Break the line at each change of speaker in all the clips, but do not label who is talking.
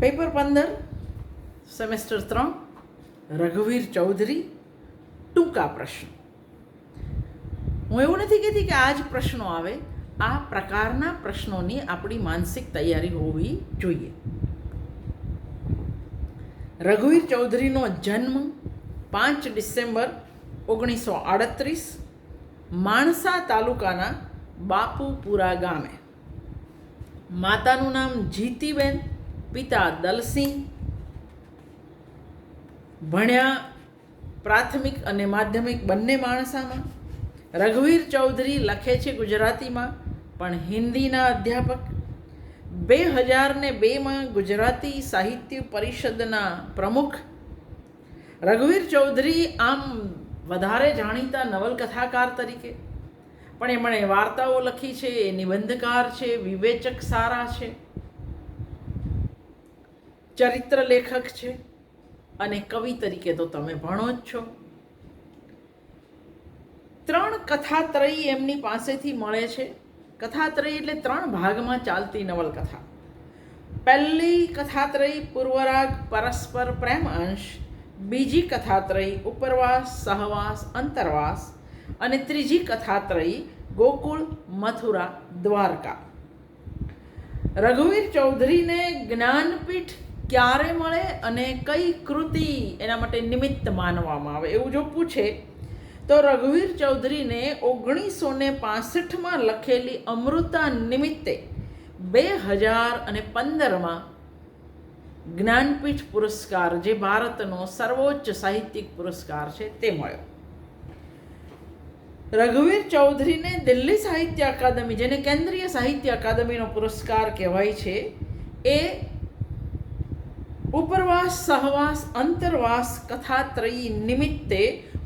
Paper પંદર semester ત્રણ રઘુવીર ચૌધરી ટૂંકા પ્રશ્ન હું એવું નથી કહેતી કે આ જ પ્રશ્નો આવે. આ પ્રકારના પ્રશ્નોની આપણી માનસિક તૈયારી હોવી જોઈએ. રઘુવીર ચૌધરીનો જન્મ પાંચ ડિસેમ્બર ઓગણીસો આડત્રીસ માણસા તાલુકાના બાપુપુરા ગામે. માતાનું નામ જીતીબેન પિતા દલસિંહ ભણ્યા પ્રાથમિક અને માધ્યમિક બંને માણસામાં. રઘુવીર ચૌધરી લખે છે ગુજરાતીમાં, પણ હિન્દીના અધ્યાપક. બે હજાર ને બેમાં ગુજરાતી સાહિત્ય પરિષદના પ્રમુખ. રઘુવીર ચૌધરી આમ વધારે જાણીતા નવલકથાકાર તરીકે. પણ એમણે વાર્તાઓ લખી છે, એ નિબંધકાર છે, વિવેચક સારા છે. ચરિત્ર લેખક છે અને કવિ તરીકે તો તમે ભણો જ છો. ત્રણ કથાત્રયી એમની પાસેથી મળે છે. કથાત્રયી એટલે ત્રણ ભાગમાં ચાલતી નવલકથા. પહેલી કથાત્રયી પૂર્વરાગ, પરસ્પર પ્રેમ અંશ બીજી કથાત્રયી ઉપરવાસ, સહવાસ, અંતરવાસ અને ત્રીજી કથાત્રયી ગોકુળ, મથુરા, દ્વારકા. રઘુવીર ચૌધરીને જ્ઞાનપીઠ ક્યારે મળે અને કઈ કૃતિ એના માટે નિમિત્ત માનવામાં આવે એવું જો પૂછે, તો રઘુવીર ચૌધરીને ઓગણીસો ને પાસઠમાં લખેલી અમૃતા નિમિત્તે બે હજાર અને પંદરમાં જ્ઞાનપીઠ પુરસ્કાર, જે ભારતનો સર્વોચ્ચ સાહિત્યિક પુરસ્કાર છે, તે મળ્યો. રઘુવીર ચૌધરીને દિલ્હી સાહિત્ય અકાદમી, જેને કેન્દ્રીય સાહિત્ય અકાદમીનો પુરસ્કાર કહેવાય છે, એ ઉપરવાસ, સહવાસ, અંતરવાસ કથાત્રયી નિમિત્તે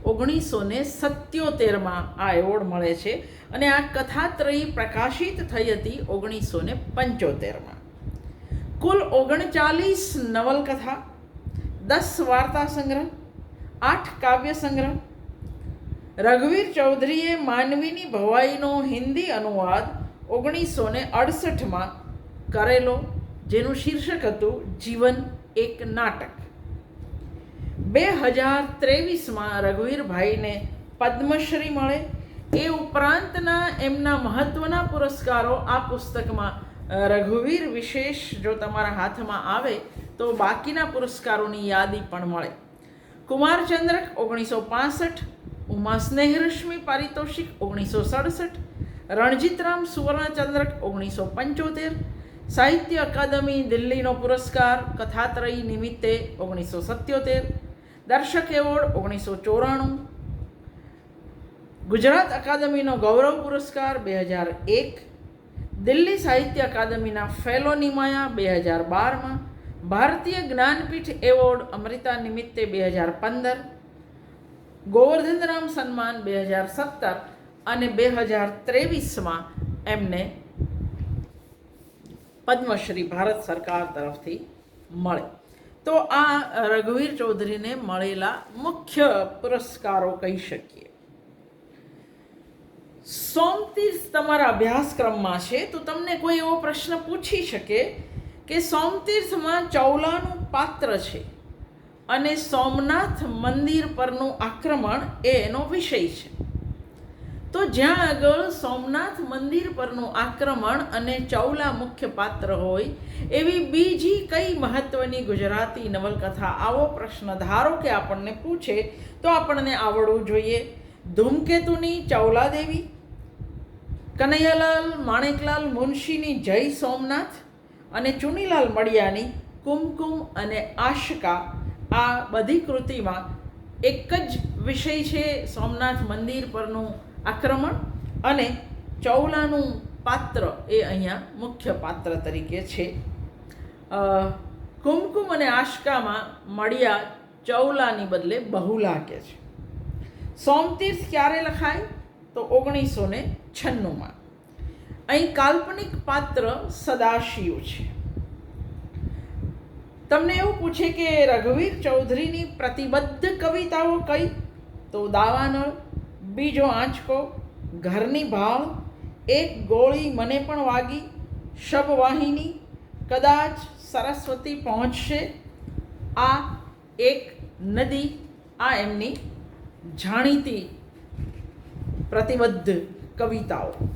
ઓગણીસો ને સત્યોતેરમાં આ એવોર્ડ મળે છે અને આ કથાત્રયી પ્રકાશિત થઈ હતી ઓગણીસો ને પંચોતેરમાં. કુલ ઓગણચાલીસ નવલકથા, દસ વાર્તા સંગ્રહ, આઠ કાવ્ય સંગ્રહ, રઘુવીર ચૌધરીએ માનવીની ભવાઈનો હિન્દી અનુવાદ ઓગણીસો ને અડસઠમાં કરેલો, જેનું શીર્ષક હતું જીવન એક નાટક. બે હજાર ત્રેવીસમાં રઘુવીરભાઈને પદ્મશ્રી મળે. એ ઉપરાંતના એમના મહત્ત્વના પુરસ્કારો આ પુસ્તકમાં રઘુવીર વિશેષ જો તમારા હાથમાં આવે તો બાકીના પુરસ્કારોની યાદી પણ મળે. કુમારચંદ્રક ઓગણીસો પાસઠ, ઉમા સ્નેહરશ્મિ પારિતોષિક ઓગણીસો સડસઠ, રણજીતરામ સુવર્ણચંદ્રક ઓગણીસો પંચોતેર સાહિત્ય અકાદમી દિલ્હીનો પુરસ્કાર કથાત્રયી નિમિત્તે ઓગણીસો સત્યોતેર, દર્શક એવોર્ડ ઓગણીસો ચોરાણું. ગુજરાત અકાદમીનો ગૌરવ પુરસ્કાર બે હજાર એક, દિલ્હી સાહિત્ય અકાદમીના ફેલો નિમાયા બે હજાર બારમાં, ભારતીય જ્ઞાનપીઠ એવોર્ડ અમૃતા નિમિત્તે બે હજાર પંદર, ગોવર્ધનરામ સન્માન બે હજાર સત્તર અને બે હજાર ત્રેવીસમાં એમને પદ્મશ્રી ભારત સરકાર તરફથી મળે. તો આ રઘુવીર ચૌધરીને મળેલા મુખ્ય પુરસ્કારો કહી શકીએ. સોમતીર્થ તમારા અભ્યાસક્રમમાં છે, તો તમને કોઈ એવો પ્રશ્ન પૂછી શકે કે સોમતીર્થમાં ચૌલાનું પાત્ર છે અને સોમનાથ મંદિર પરનું આક્રમણ એ એનો વિષય છે. તો જ્યાં આગળ સોમનાથ મંદિર પરનું આક્રમણ અને ચૌલા મુખ્ય પાત્ર હોય, એવી બીજી કઈ મહત્વની ગુજરાતી નવલકથા? આવો પ્રશ્ન ધારો કે આપણને પૂછે, તો આપણને આવડવું જોઈએ. ધૂમકેતુની ચૌલા દેવી કનૈયાલાલ માણેકલાલ મુનશીની જય સોમનાથ અને ચુનીલાલ મડિયાની કુમકુમ અને આશકા, આ બધી કૃતિમાં એક જ વિષય છે સોમનાથ મંદિર પરનું આક્રમણ અને ચૌલાનું પાત્ર એ અહીંયા મુખ્ય પાત્ર તરીકે છે. કુમકુમ અને આશકામાં મળ્યા ચૌલાની બદલે બહુલા કે છે. સોમતીર્થ ક્યારે લખાય? તો ઓગણીસો ને છન્નુંમાં. અહીં કાલ્પનિક પાત્ર સદાશિવ છે. તમને એવું પૂછે કે રઘુવીર ચૌધરીની પ્રતિબદ્ધ કવિતાઓ કઈ? તો દાવાનળ બીજો આંચકો, ઘરની ભાળ એક ગોળી મને પણ વાગી, શબવાહિની, કદાચ સરસ્વતી પહોંચશે. આ એક નદી, આ એમની જાણીતી પ્રતિબદ્ધ કવિતાઓ.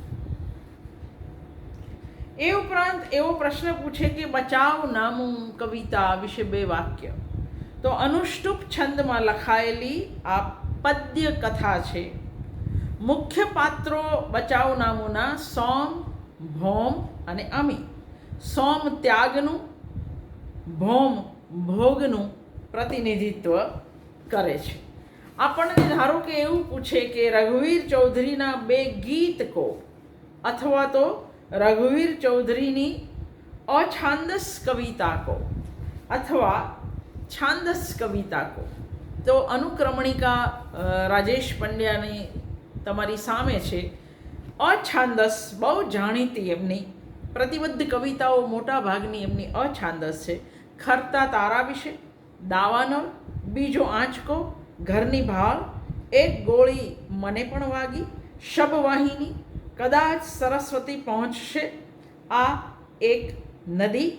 એ ઉપરાંત એવો પ્રશ્ન પૂછે કે, બચાવ નામું કવિતા વિશે બે વાક્ય. તો અનુષ્ટુપ છંદમાં લખાયેલી આ પદ્ય કથા છે. મુખ્ય પાત્રો બચાવ નામોના સોમ, ભોમ અને અમી. સોમ ત્યાગનું, ભોમ ભોગનું પ્રતિનિધિત્વ કરે છે. આપણને ધારો કે એવું પૂછે કે રઘુવીર ચૌધરીના બે ગીત કો, અથવા તો રઘુવીર ચૌધરીની અછાંદસ કવિતા કો, અથવા છાંદસ કવિતા કો. તો અનુક્રમણિકા રાજેશ પંડ્યાની તમારી સામે છે. અછાંદસ, બહુ જાણીતી એમની. પ્રતિબદ્ધ કવિતાઓ મોટા ભાગની એમની અછાંદસ છે. ખરતા તારા વિશે, દાવાનો, બીજો આંચકો, ઘરની ભાવ એક ગોળી મને પણ વાગી, શબવાહિની, કદાચ સરસ્વતી પહોંચશે. આ એક નદી,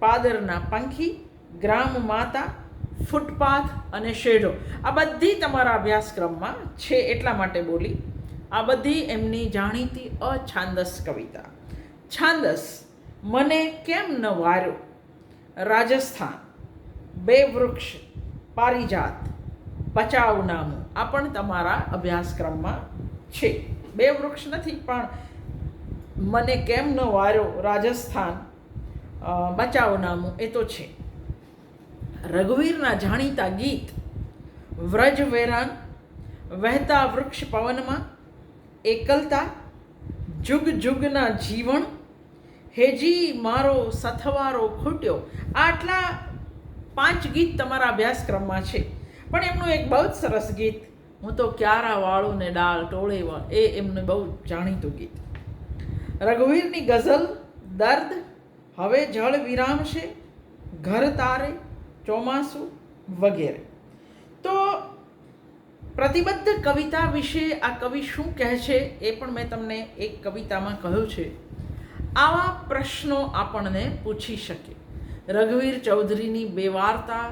પાદરના પંખી, ગ્રામ માતા ફૂટપાથ અને શેઢો. આ બધી તમારા અભ્યાસક્રમમાં છે એટલા માટે બોલી, આ બધી એમની જાણીતી અછાંદસ કવિતા. છાંદસ, મને કેમ ન વાર્યો? રાજસ્થાન, બે વૃક્ષ, પારિજાત, બચાવનામું. આ પણ તમારા અભ્યાસક્રમમાં છે. બે વૃક્ષ નથી, પણ મને કેમ ન વાર્યો? રાજસ્થાન બચાવનામું એ તો છે. રઘુવીરના જાણીતા ગીત, વ્રજ વેરાન, વહેતા વૃક્ષ પવનમાં, એકલતા, જુગ જુગના જીવન હેજી મારો સથવારો ખૂટ્યો. આટલા પાંચ ગીત તમારા અભ્યાસક્રમમાં છે. પણ એમનું એક બહુ જ સરસ ગીત, હું તો ક્યારા વાળું ને ડાળ ટોળે વાળ એ એમનું બહુ જાણીતું ગીત. રઘુવીરની ગઝલ દર્દ, હવે જળ વિરામ છે ઘર તારે ચોમાસું વગેરે. તો પ્રતિબદ્ધ કવિતા વિશે આ કવિ શું કહે છે એ પણ મેં તમને એક કવિતામાં કહ્યું છે. આવા પ્રશ્નો આપણને પૂછી શકે. રઘુવીર ચૌધરીની બે વાર્તા,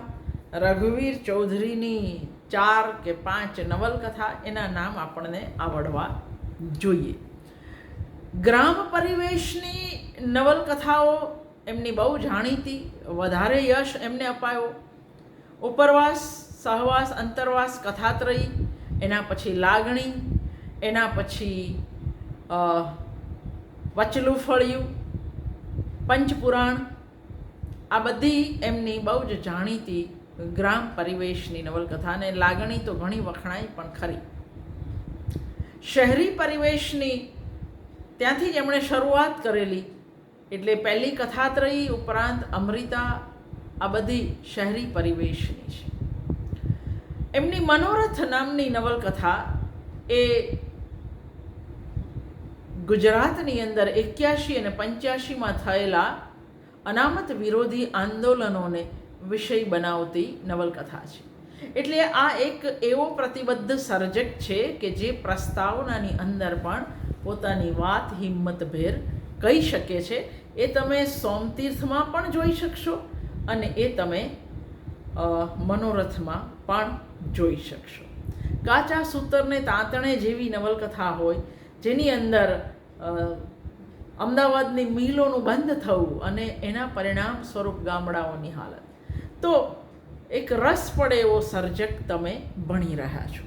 રઘુવીર ચૌધરીની ચાર કે પાંચ નવલકથા એના નામ આપણને આવડવા જોઈએ. ગ્રામ પરિવેશની નવલકથાઓ એમની બહુ જાણીતી, વધારે યશ એમને અપાયો. ઉપરવાસ, સહવાસ, અંતરવાસ, કથાત્રયી, એના પછી લાગણી, એના પછી વચલું ફળિયું, પંચપુરાણ, આ બધી એમની બહુ જ જાણીતી ગ્રામ પરિવેશની નવલકથા અને લાગણી તો ઘણી વખણાય પણ ખરી. શહેરી પરિવેશની ત્યાંથી જ એમણે શરૂઆત કરેલી. એટલે પહેલી કથાત્રયી ઉપરાંત અમૃતા આ બધી શહેરી પરિવેશની છે. એમની મનોરથ નામની નવલકથા એ ગુજરાતની અંદર એક્યાશી અને પંચ્યાશીમાં થયેલા અનામત વિરોધી આંદોલનોને વિષય બનાવતી નવલકથા છે. એટલે આ એક એવો પ્રતિબદ્ધ સર્જક છે કે જે પ્રસ્તાવનાની અંદર પણ પોતાની વાત હિંમતભેર કહી શકે છે એ તમે સોમતીર્થમાં પણ જોઈ શકશો અને એ તમે મનોરથમાં પણ જોઈ શકશો. કાચા સૂતરને તાંતણે જેવી નવલકથા હોય, જેની અંદર અમદાવાદની મિલોનું બંધ થવું અને એના પરિણામ સ્વરૂપ ગામડાઓની હાલત. તો એક રસ પડે એવો સર્જક તમે ભણી રહ્યા છો.